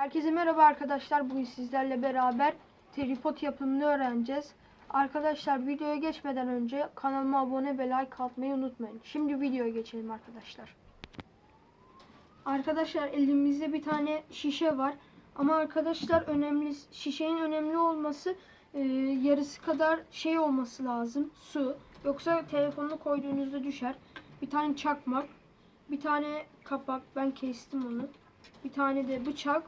Herkese merhaba arkadaşlar. Bugün sizlerle beraber tripod yapımını öğreneceğiz. Arkadaşlar videoya geçmeden önce kanalıma abone ve like atmayı unutmayın. Şimdi videoya geçelim arkadaşlar. Arkadaşlar elimizde bir tane şişe var. Ama arkadaşlar önemli şişenin önemli olması e, yarısı kadar şey olması lazım. Su. Yoksa telefonunu koyduğunuzda düşer. Bir tane çakmak. Bir tane kapak. Ben kestim onu. Bir tane de bıçak.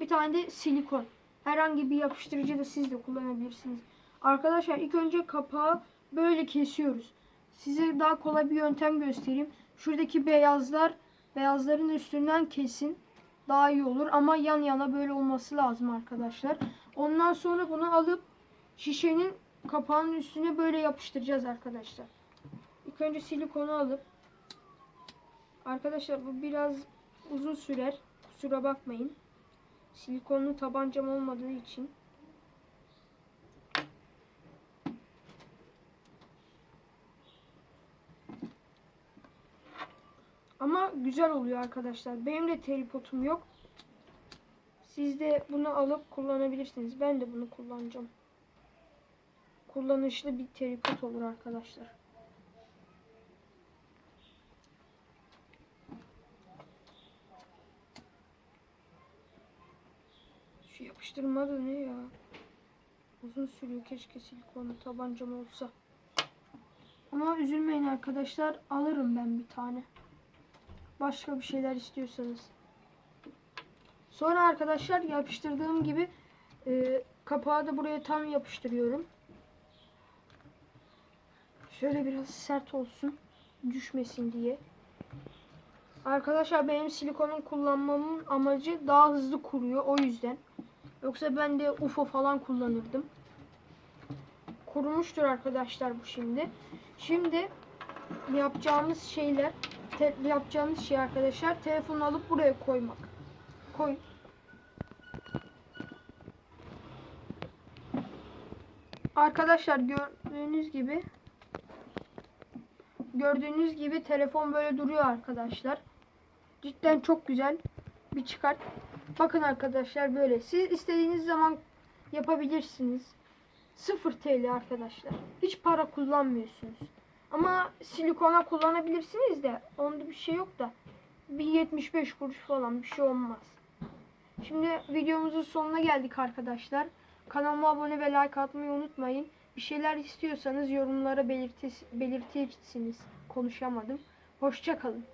Bir tane de silikon. Herhangi bir yapıştırıcı da siz de kullanabilirsiniz. Arkadaşlar ilk önce kapağı böyle kesiyoruz. Size daha kolay bir yöntem göstereyim. Şuradaki beyazlar beyazların üstünden kesin. Daha iyi olur ama yan yana böyle olması lazım arkadaşlar. Ondan sonra bunu alıp şişenin kapağının üstüne böyle yapıştıracağız arkadaşlar. İlk önce silikonu alıp Arkadaşlar bu biraz uzun sürer. Kusura bakmayın. Silikonlu tabancam olmadığı için. Ama güzel oluyor arkadaşlar. Benim de tripodum yok. Siz de bunu alıp kullanabilirsiniz. Ben de bunu kullanacağım. Kullanışlı bir tripod olur arkadaşlar. Şu yapıştırma da ne ya? Uzun sürüyor. Keşke silikonlu tabancam olsa. Ama üzülmeyin arkadaşlar. Alırım ben bir tane. Başka bir şeyler istiyorsanız. Sonra arkadaşlar yapıştırdığım gibi e, kapağı da buraya tam yapıştırıyorum. Şöyle biraz sert olsun. Düşmesin diye. Arkadaşlar benim silikonun kullanmamın amacı daha hızlı kuruyor. O yüzden. Yoksa ben de UFO falan kullanırdım. Kurumuştur arkadaşlar bu şimdi. Şimdi yapacağımız şeyler yapacağımız şey arkadaşlar telefonu alıp buraya koymak. Koy. Arkadaşlar gördüğünüz gibi gördüğünüz gibi telefon böyle duruyor arkadaşlar. Cidden çok güzel. Bir çıkart. Bakın arkadaşlar böyle. Siz istediğiniz zaman yapabilirsiniz. 0 TL arkadaşlar. Hiç para kullanmıyorsunuz. Ama silikona kullanabilirsiniz de onda bir şey yok da. Bir 75 kuruş falan bir şey olmaz. Şimdi videomuzun sonuna geldik arkadaşlar. Kanalıma abone ve like atmayı unutmayın. Bir şeyler istiyorsanız yorumlara belirtis belirtirsiniz. Konuşamadım. Hoşçakalın.